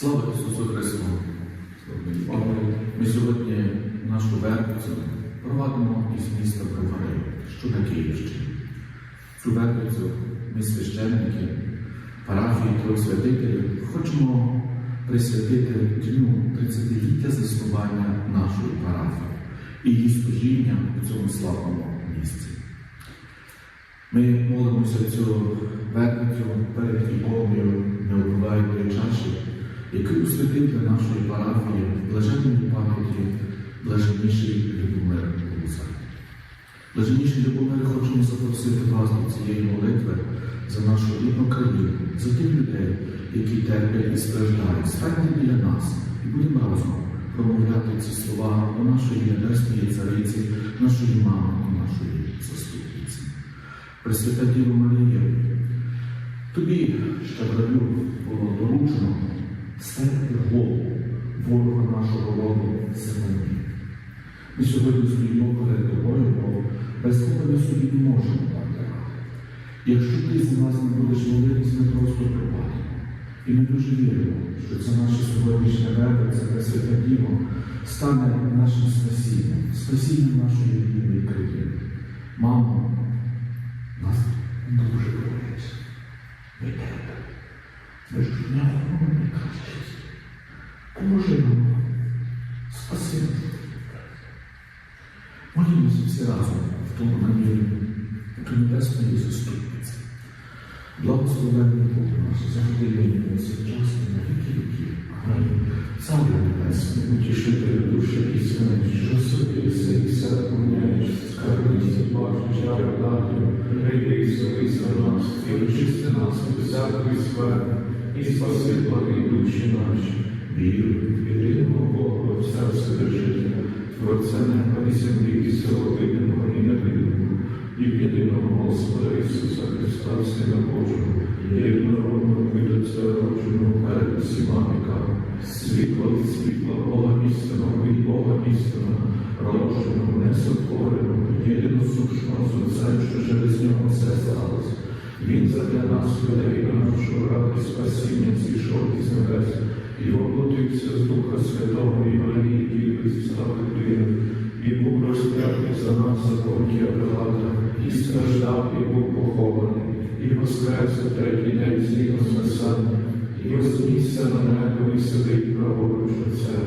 Слава Ісусу Христу! Ми сьогодні нашу вербицю провадимо із міста Бровари, що на Київщині. Цю вербицю ми священники, парафії святителів хочемо присвятити дню 30-ліття заснування нашої парафії і її служіння у цьому славному місці. Ми молимося цю вербицю перед іконою необуваєної чаші, який усвятив для нашої парафії блаженної пам'яті блаженніший Любомир Гуза. Блаженніший Любомир хочемо запросити вас до цієї молитви за нашу рідну країну, за тих людей, які терплять і страждають. Станьте біля нас і будемо разом промовляти ці слова до нашої небесної цариці, нашої мами і нашої заступниці. Пресвята Діво Марія, тобі, щавралю, було доручено стерти голову ворога нашого роду Семені. Ми сьогодні стоїмо перед тобою, бо без тебе ми собі не можемо дати. Якщо ти за нас не будеш молитись, ми просто пропадемо. І ми дуже віримо, що це наше сьогоднішнє вербе, це Пресвята Діво, стане нашим спасінням, спасінням нашої рідної країни. Мамо, нас дуже боїться. Ми тебе. Робимо найкраще. Поможи нам. Спаси нас. Молімося всі разом в тому намірі до небесної заступниці. Благословенний Бог наш, завжди повсякчас і на віки віків. Амінь. Царю небесний, утішителю душі істини, що собі і все помняєш, скарбниці бачиш, радію, прийди і совися нас, і очисти нас від всякої сфери, і спаси благі душі наші. Вірю, в єдиного Бога, Отця Вседержителя, Творця неба і землі, і всього видимого і невидимого, і єдиного Господа Ісуса Христа, Сина Божого, єдинородного від Отця родженого перед усіма віками, світло від світла, Бога істинного від Бога істинного, родженого, несотвореного, єдиносушного з Отцем, що через нього все сталося. Він задля нас, людей, на нашу раду спасіння зійшов із небес, і воплотився з Духа Святого і Марії Діви став людиною, і був розп'ятий за нас за Понтія Пилата, і страждав, і був похований, і воскрес у третій день згідно з і вознісся на небо і сидить праворуч Отця,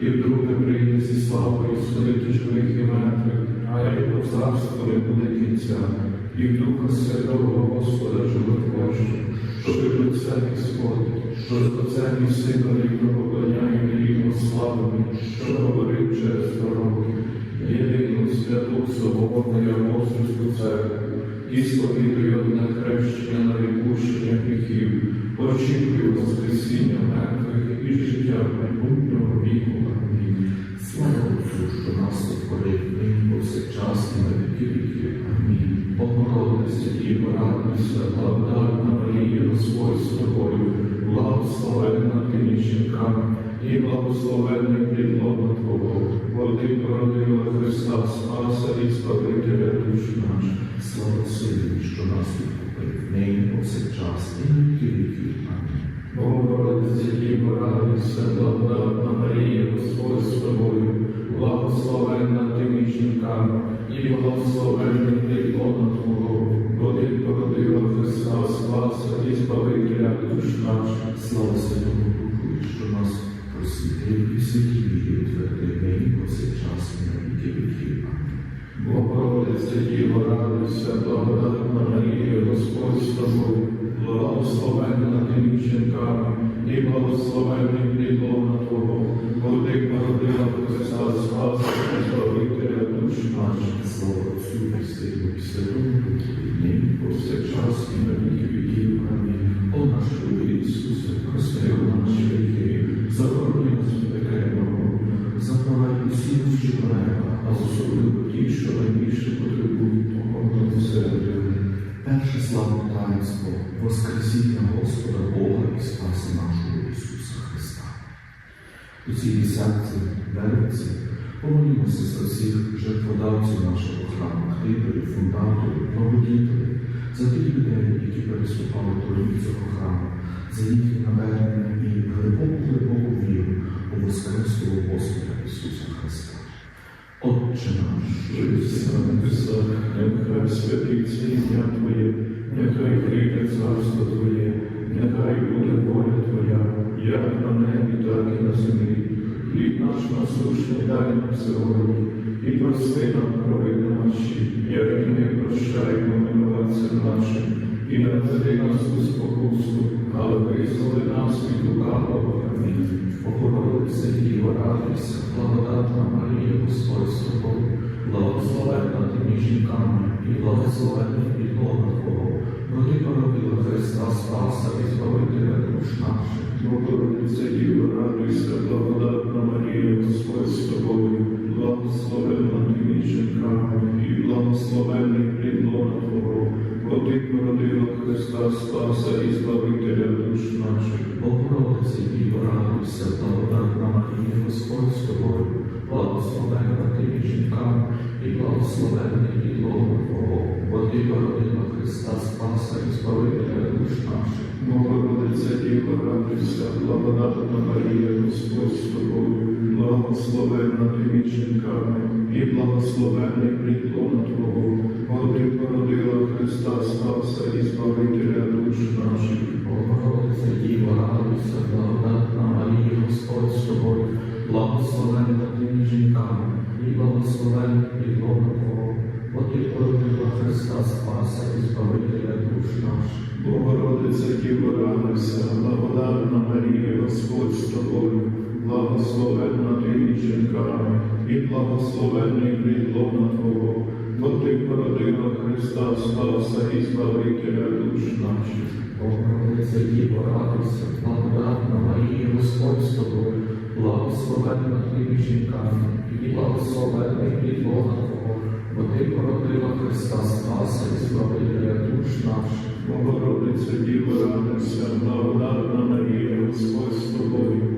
і вдруге прийде зі славою судити живих і мертвих, а його царство не буде кінця, і в Духа Святого Господа животворчого, що від Отця і сходить, що з Отцем і Сином рівно поклоняємо і рівно славами, що говорив через пророків, єдину святу соборну і апостольську церкву, і сповідую одне хрещення на відпущення гріхів, очікую Воскресіння мертвих і життя майбутнього віку. Амінь. Слава Отцю, що нас сотворив, нині повсякчас і на віки віків. Амінь. Діво, радуйся, благодатна Марія, Господь з тобою, благословенна ти жінками, і благословенний плідлона Твого, бо породила Христа, Спаса і Спавителя душ наш. Слава Сину, що нас відкупив, нині повсякчас і на віки. Амінь. Богородиця Діво, радуйся, благодатна Марія, Господь з тобою, благословенна ти між жінками, і благословенний ти Христа, Спаса і Збавителя душ наших. Слава Святому Духу, що нас просвітив і святів, і утвердив нині повсякчас і на віки віків. Богородиця Діво, радуйся, благодатна Марія, Господь з тобою, благословенна ти між які переступали поріг цього храму, за їхнє навернення і глибоку-глибоку віру у Воскреслого Господа Ісуса Христа. Отче наш, що єси на небесах, Нехай святиться ім'я Твоє, нехай прийде царство Твоє, нехай буде воля Твоя, як на небі, так і на землі. Хліб наш насущний дай нам сьогодні, і прости нам провини наші, як і ми прощаємо винуватцям нашим, і не веди нас у спокусу, але визволи нас від лукавого. Амінь. Богородице Діво, радуйся, благодатна Марія, Господь з тобою, благословенна ти між жінками, і благословенний підлога Твого, бо ти породила Христа Спаса і Збавителя душ наших. Богородиця Діво, радуйся, благодатна Марія, Господь з тобою, благословенна ти між жінками, і благословенний плід лона Твого, бо ти породила Христа Спаса і Збавителя душ наших. Богородице Діво, радуйся, благодатна Марія, Господь з тобою, благословенна ти між жінками, і благословенний підлога Твого, бо ти породила Христа Спаса і Збавителя душ наших. Богородиця Діво, радуйся, благодатна Марія, Господь з тобою, благословенна ти між жінками, і благословенний плід лона Твого, бо ти породила Христа Спаса і Збавителя душ наших. Богородице Діво, радуйся, благодатна Марія, Господь з тобою, благословенна ти між жінками, і благословенний підлога Твого, бо ти породила Христа Спаса і Збавителя душ наших. Богородиця Діво, радуйся, благодатна Марія, благословенна ти між жінками, і благословенний плід Твого, бо ти породила Христа Спаса і Збавителя душ наших. Богородице Діво, радуйся, благодатна Марія, Господь з тобою, благословенна ти між жінками, і благословенний підлога Твого, бо ти породила Христа Спаса і Збавителя душ наших. Богородиця Діво, радуйся, благодатна Марія, Господь з тобою,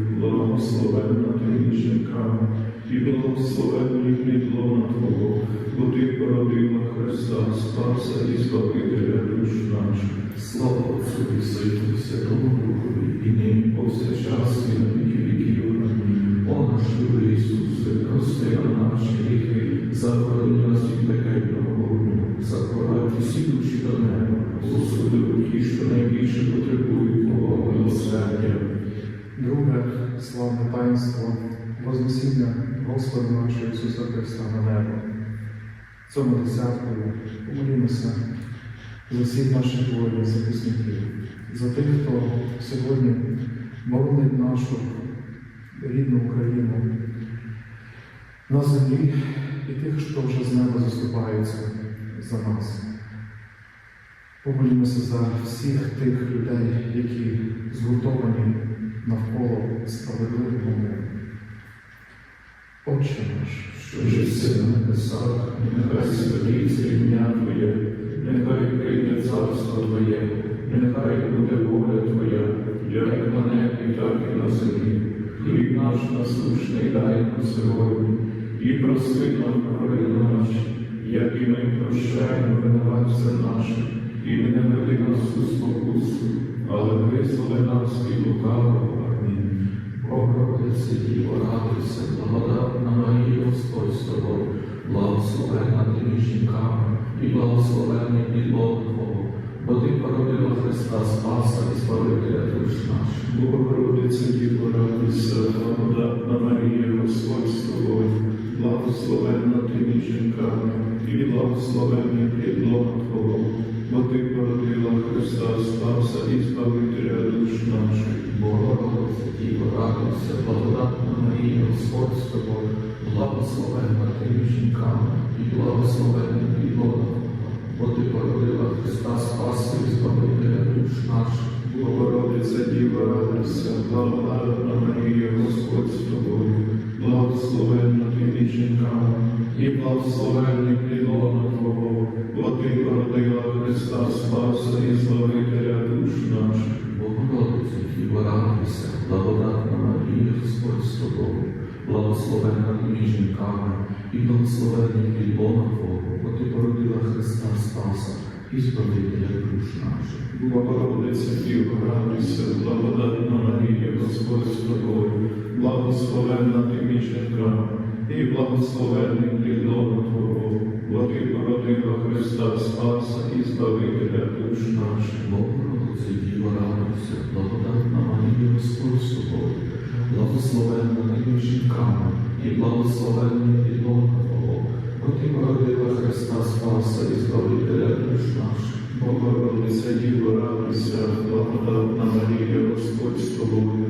благословенна ти між жінками, і благословенний плід лона Твого, бо ти породила Христа Спаса і Збавителя душ наших. Слава Отцю і Святому Духові, і нині повсякчас і на віки віків. О наш любий Ісусе, прости нам наші гріхи, захорони нас від пекельного вогню, заховай усі душі до неба, особливо ті, що найбільше потребують Твого милосердя. Друге славне таїнство Вознесіння Господа нашого Ісуса Христа на небо. Цьому десяткою помолімося за всіх наших воїнів, захисників, за тих, хто сьогодні боронить нашу рідну Україну на землі і тих, хто вже з неба заступаються за нас. Помолімося за всіх тих людей, які згуртовані навколо справедливого миру. Отче наш, що жиси на небесах, нехай святиться ім'я Твоє, нехай прийде царство Твоє, нехай буде воля Твоя, як на небі, так і на землі. Хліб наш насущний дай нам сьогодні, і прости нам провини наші, як і ми прощаємо винуватцям нашим, і не веди нас у спокусу, але від лукавого. Амінь. Богородице Діво, радуйся, благодатна Марія, Господь з тобою, благословенна ти між жінками, і благословенний підлога Твого, бо ти породила Христа Спаса і Збавителя душ наших. Богородиця Діво, радуйся, благодатна Марія, Господь з тобою, благословенна ти між жінками, і благословенний плідлона Твого, бо ти породила Христа Спаса і Збавителя душ наших. Богородиця Діво, радуйся, благодатна Марія, Господь з тобою, благословенна ти між жінками, і благословенний підлога Твого, бо ти породила Христа Спаса і Збавителя душ наших. Богородиця Діва, радуйся, благодатна Марія, Господь з тобою, благословенний плідлона Твого, бо ти породила Христа Спаса і Збавителя душ наших. Богородиця, Діво, радуйся, благодатна Марія, Господь з тобою, благословенна між жінками, і благословенний підлога Твого, бо ти породила Христа Спаса і Збавителя душ наших. Богородиця Діва, радуйся, благодатна Марія, Господь з тобою, благословенна між жінками, і благословенний плідлона Твого, бо ти породила Христа Спаса і Збавителя душ наших. Богородиця, Діво, радуйся, благодатна Марія, Господь з тобою, благословенна ти жінками, і благословенний підлога Твого, бо ти породила Христа Спаса і Збавителя душ наших. Богородиця Діво, радуйся, благодатна Марія, Господь з тобою,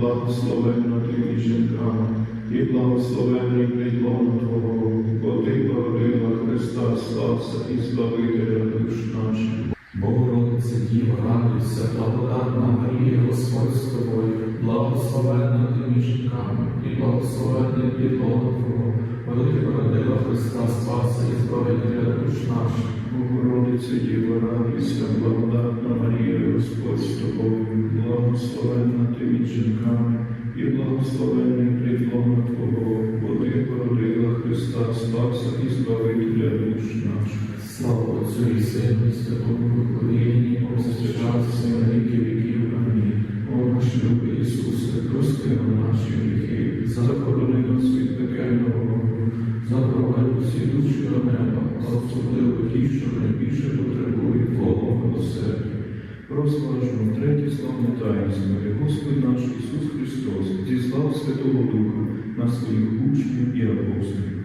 благословенна ти жінками, і благословенний плідлона Твого, бо ти породила Христа Спаса і Збавителя душ наших. Богородиця Діва, радуйся, благодатна Марія, Господь з тобою, благословенна ти між жінками, і благословенний підлога Твого, бо ти породила Христа Спаса і Збавителя душ наших. Богородиця Діва, радуйся, благодатна Марія, Господь з тобою, благословенна ти між жінками, і благословенний плідлона Твого, бо ти породила Христа Спаса і Збавителя душ наших. Слава Отцю і Сину і Святому Духу, і нині повсякчас і на віки віків. Амінь. О наш любий Ісусе, прости нам наші гріхи, Захорони нас від пекельного вогню, запровадь усі душі до неба, а особливо ті, що найбільше потребують Твого милосердя. Розважмо третє славне таїнство, де Господь наш Ісус Христос зіслав Святого Духа на своїх учнів і апостолів.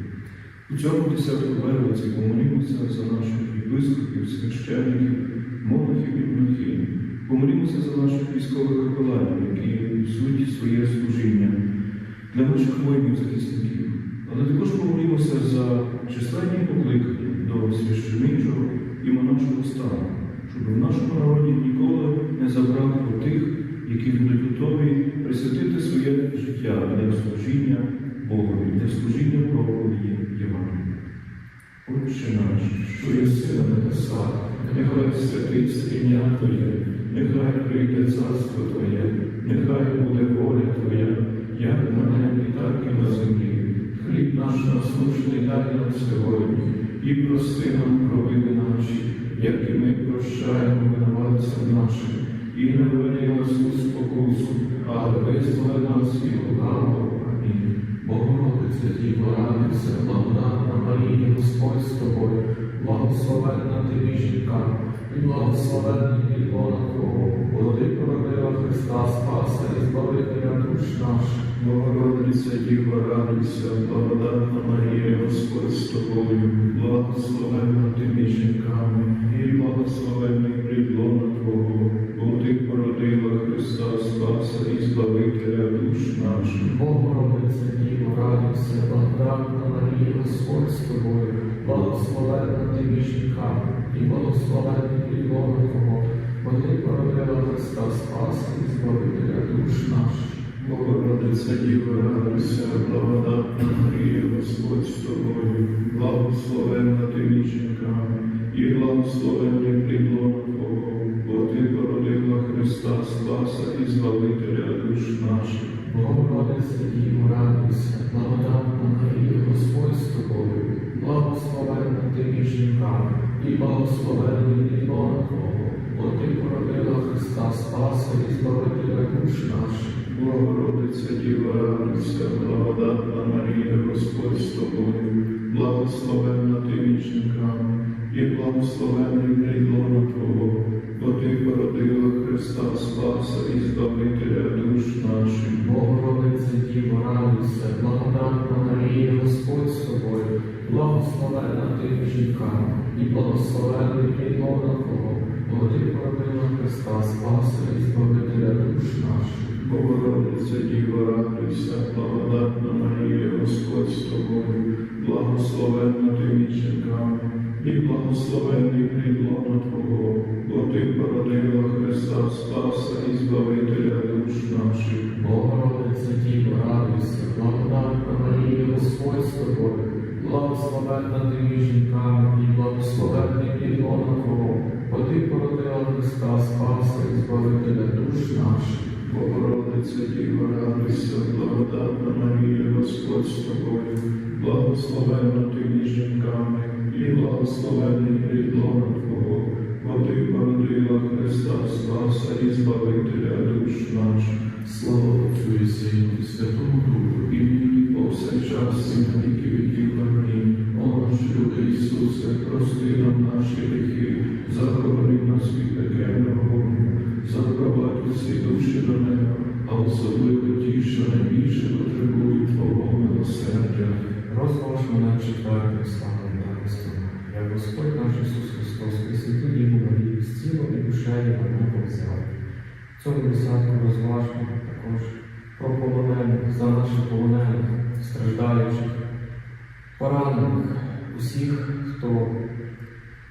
У цьому десятку вервиці помолімося за наших єпископів, священників, монахів і монахинь. Помолімося за наших військових капеланів, які несуть своє служіння, для наших воїнів захисників. Але також помолімося за численні покликання до священичого і монашого стану, щоб в нашому народі ніколи не забракло тих, які будуть готові присвятити своє життя для служіння Богові, для служіння проповіді Євангелія. Отче наш, що єси на небесах, нехай святиться ім'я Твоє, нехай прийде царство Твоє, нехай буде воля Твоя, як на небі, так і на землі. Хліб наш насущний дай нам сьогодні, і прости нам провини наші, як і ми прощаємо винуватцям нашим, і не введи нас у спокусу, але визволи нас від лукавого. Амінь. Богородиця Діво, радуйся, благодатна Марія, Господь з тобою, благословенна ти між жінками, і благословенний підлона Твого, бо ти породила Христа Спаса і Збавителя душ наших. Богородиця Діва, радуйся, благодатна Марія, Господь з тобою, благословенний плідлона Твого, бо ти породила Христа Спаса і Збавителя душ наших. Богородиця Діво, радуйся, благодатна Марія, Господь з тобою, благословенна ти між жінками, і благословенний підлона Твого, бо ти породила Христа Спаса і Збавителя душ наших. Богородиця Діва, радуйся, благодатна Марія, Господь з тобою, благословенна ти між жінками, і благословенний плідлона Твого, бо ти породила Христа Спаса і Збавителя душ наших. Богородиця Діво, радуйся, благодатна Марія, Господь з тобою, благословенна ти між жінками, і благословенний підлона Твого, бо ти породила Христа Спаса і Збавителя душ наших. Богородиця Діва, радуйся, благодатна Марія, Господь з тобою, благословенна ти між жінками, і благословенний придлона Твого, бо Ти породила Христа Спаса і Збавителя душ наших. Богородице Діво, радуйся, благодатна Марія, Господь з тобою, благословенна ти між жінками, і благословенний підлога Твого, бо ти породила Христа Спаса і Збавителя душ наших. Богородице Діво, радуйся, благодатна Марія, Господь з тобою, благословенна ти між жінками, і благословенний придлона Твого, бо Ти породила Христа Спаса і Збавителя душ наших. Богородице Діво, радуйся, благодатна Марія, Господь з тобою, благословенна ти між жінками, і благословенний підлона Твого, бо ти породила Христа Спаса і Збавителя душ наших. Богородице Діво, радуйся, благодатна Марія, Господь з тобою, благословенна ти між жінками, і благословенний придлона Твого, бо Ти породила Христа Спаса і Збавителя душ наших. Слава Отцю і Сину Святому Духу, І нині повсякчас і на віки віків. Амінь. О наш любий Ісусе, прости нам наші гріхи, захорони нас від пекельного вогню, запровадь усі душі до неба, а особливо ті, що найбільше потребують Твого милосердя. розважмо на четвертим душею небо взяв. Цьому десятку розважмо також про полонених, за наших полонених, страждаючих, поранених, усіх, хто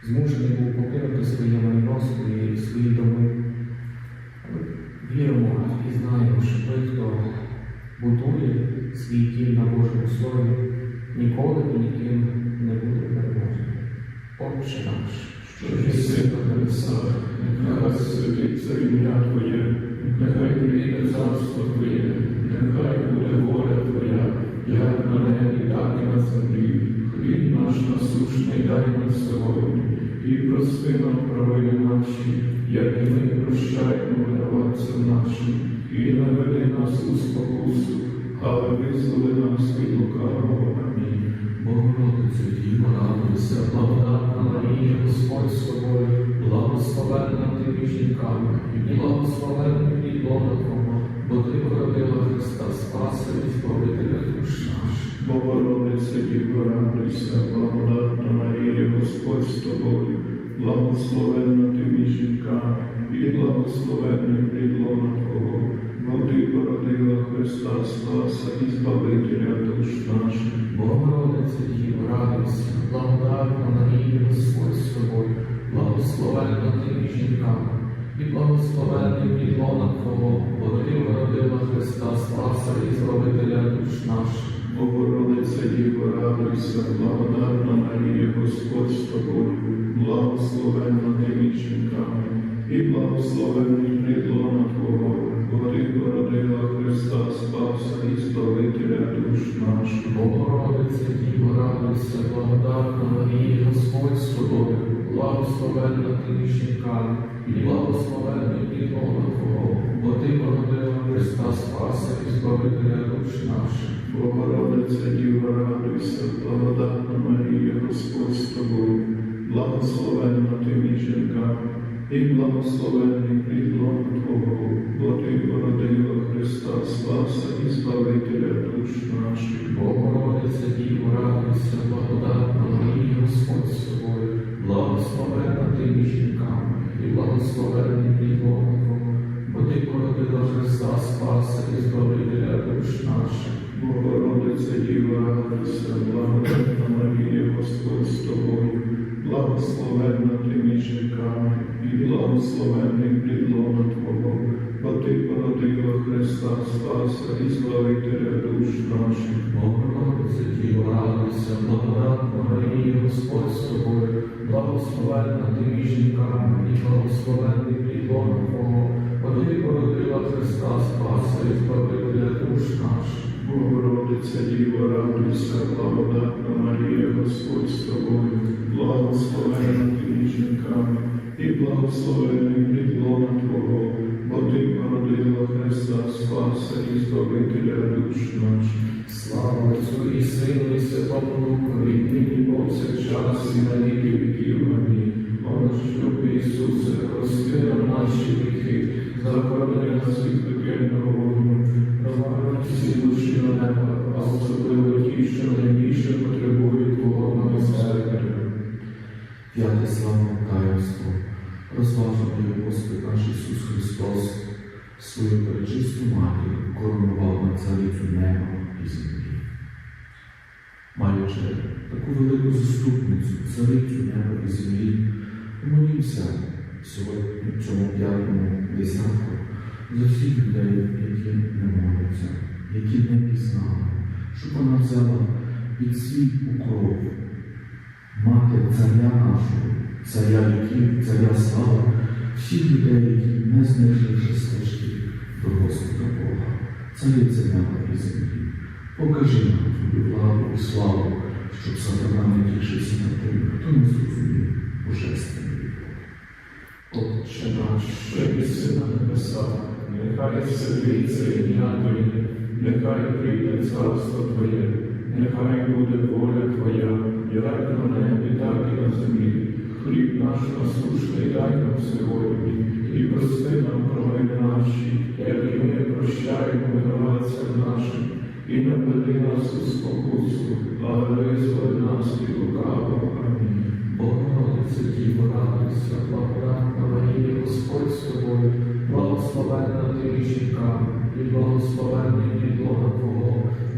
змушений був покинути своє майно, свої, свої доми. Віримо і знаємо, що той, хто будує свій дім на Божому Слові, ніколи і ніким не буде переможений. Отче наш, що єси на небесах, нехай святиться ім'я Твоє, нехай прийде царство Твоє, нехай буде воля Твоя, як на небі, так і на землі. Хліб наш насушний дай нам сьогодні, і прости нам провини наші, як і ми прощаємо винуватцям і не веди нас у спокусу, але визволи нас від лукавого. Амінь. Богородицю Діво, радуйся, благодатна Марія, Господь з тобою, благословенна ти між жінками, і благословенний підлога Твого, бо ти породила Христа Спаса і Збавителя душ наших. Богородице Діво, радуйся, благодатна Марія, Господь з тобою, благословенна ти між жінками, і благословенний підлона Твого, бо ти породила Христа Спаса і Збавителя душ наших. Богородиця Діво, радуйся, благодатна Марія, Господь з тобою, благословенна ти між жінками, і благословенний підлона Твого, бо ти породила Христа Спаса і Збавителя душ наших. Богородице Діво, радуйся, благодатна Марія, Господь з тобою, благословенна ти між жінками, і благословенний придлона Твого, бо ти породила Христа Спаса і Збавителя душ наших. Богородиця Діво, радуйся, благодатна Марія, Господь з тобою, благословенна ти між жінками, і благословенний підлога Твого, бо ти породила Христа Спаса і Збавителя душ наших. Богородице Діво, радуйся, благодатна Марія, Господь з тобою, благословенна ти між жінками, і благословенний придлон Твого, бо ти породила Христа Спаса і Збавителя душ наших. Богородиця Діво, радуйся, благодатна Марія, Господь з тобою, благословенна ти між жінками, і благословенний підлога Твого, бо ти породила Христа Спаса і Збавителя душ наших. Богородице Діво, радуйся, благодатна Марія, Господь з тобою, благословенна ти між жінками, і благословенний придлона Твого, бо ти породила Христа Спаса і Збавителя душ наших. Богородиця Діво, радуйся, благодатна Марія, Господь з тобою, благословенна ти жінками, і благословенний підлога Твого, бо ти породила Христа Спаса і Збавителя душ наших. Богородиця Діво, радуйся, благодатна Марія, Господь з тобою, благословенна ти і благословенний придлона Твого, бо ти породила Христа Спаса і Збавителя душ наших. Слава Отцю і Сину і Святому Духові, нині повсякчас і на віки віків. Амінь. О, Ісусе, прости наші гріхи, заклади нас від пекельного вогню, розважай всі душі на небо, а особливо ті, що найбільше потребують. П'яте славне таїнство. Розважив Господь наш Ісус Христос, свою перечисту матір коронував на царицю неба і землі. Маючи таку велику заступницю, царицю неба і землі, молімося сьогодні в цьому п'ятому десятку за всіх людей, які не моляться, які не пізнали, щоб вона взяла під свій укроп мати царя нашого, царя віків, царя слави, всіх людей, які не знайшли стежки до Господа Бога, цариця неба і землі. Покажи нам твою владу і славу, щоб сатана не тішився над тим, хто не зрозумів божественної любові. Отче наш, що єси на небесах, нехай святиться ім'я Твоє, нехай прийде царство Твоє, нехай буде воля Твоя, на небі, так і на землі. Хліб наш насущний дай нам сьогодні, і прости нам провини наші, як і ми прощаємо винуватцям нашим, і не веди нас у спокусу, але визволи нас від лукавого. Амінь. Богородице, Діво, радуйся, благодатна Марія, Господь з тобою, благословенна ти між і благословенний підлога Твого,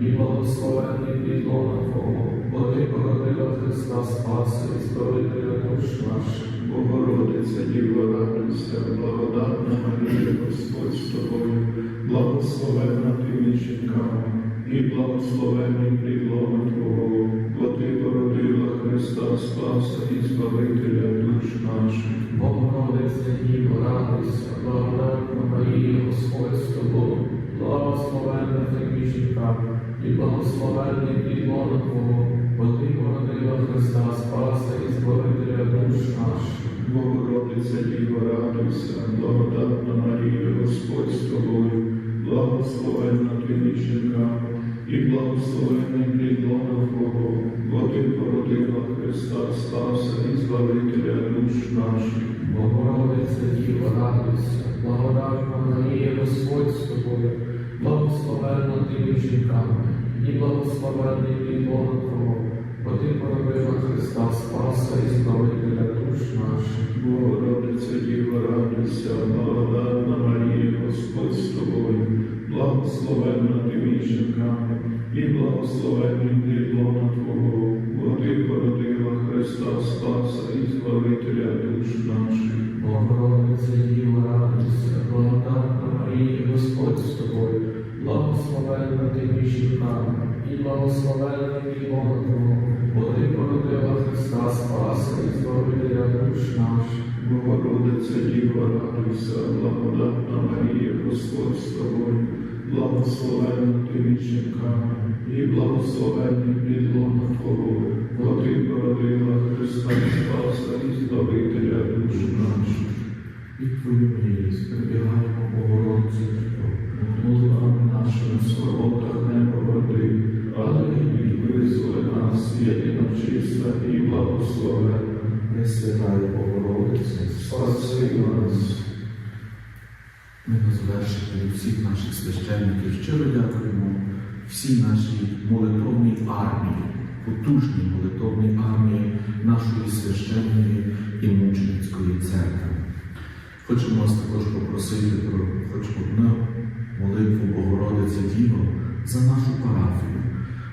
і благословенний підлога Твого, бо ти породила Христа Спаса і Збавителя душ наших. Богородиця Діва, радуйся, благодатна Марія, Господь з тобою, благословенна ти між жінками, і благословенний підлона Твого, бо ти породила Христа Спаса і Збавителя душ наших. Богородице, Діво, радуйся, благодатна Марія, Господь з тобою, благословенна ти між жінками, і благословенний підлона Твого, бо ти породила Христа Спаса і Збавителя душ наших. Богородиця Діва, радуйся, благодатна Марія, Господь з тобою, благословенна ти між жінками, і благословенний підлона Твого, бо ти породила Христа Спаса і Збавителя душ наших. Богородице, Діво, радуйся, благодатна Марія, Господь з тобою, благословенна ти між жінками, і благословенний підлона Твого, бо ти породила Христа Спаса і Збавителя душ наших. Богородиця Діва, радуйся, благодатна Марія, Господь з тобою, благословенна ти між жінками, і благословенний підлона Твого, бо ти породила Христа Спаса і Збавителя душ наших. Богородице, Діво, радуйся, благодатна Марія, Господь з тобою, благословенна ти між жінками, і благословенний підлона Твого, бо ти породила Христа Спаса і Збавителя душ наших. Богородиця Діва, радуйся, благодатна Марія, Господь з тобою, благословенна ти між і благословенний підлона Твого, бо ти породила Христа Спаса і Збавителя душ наших. Від Твою милість прибігаємо, Богородице, молитвами нашими в скорботах поводи, але і визволи нас, єдина чиста і благословенна. Пресвятая Богородице, Спаси нас. Ми на всіх наших священників щиро дякуємо всій нашій молитовній армії, потужній молитовній армії нашої священної і мученицької церкви. Хочемо вас також попросити про хоч одну молитву Богородице Діво за нашу парафію,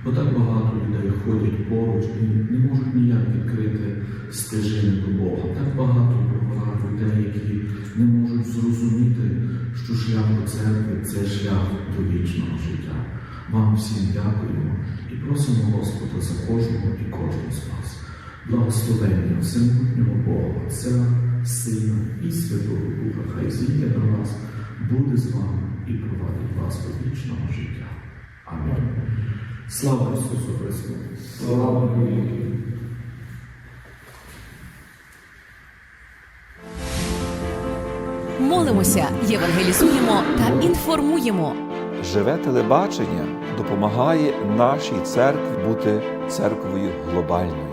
бо так багато людей ходять поруч і не можуть ніяк відкрити стежини до Бога. Так багато людей, які не можуть зрозуміти, що шлях до церкви це шлях до вічного життя. Вам всім дякуємо і просимо Господа за кожного і кожну з вас. Благословення всемогутнього Бога, Отця, Сина і Святого Духа, хай зійде на вас, буде з вами і провадить вас до вічного життя. Амінь. Слава Ісусу Христу! Слава навіки. Молимося, євангелізуємо та інформуємо. Живе телебачення допомагає нашій церкві бути церквою глобальною.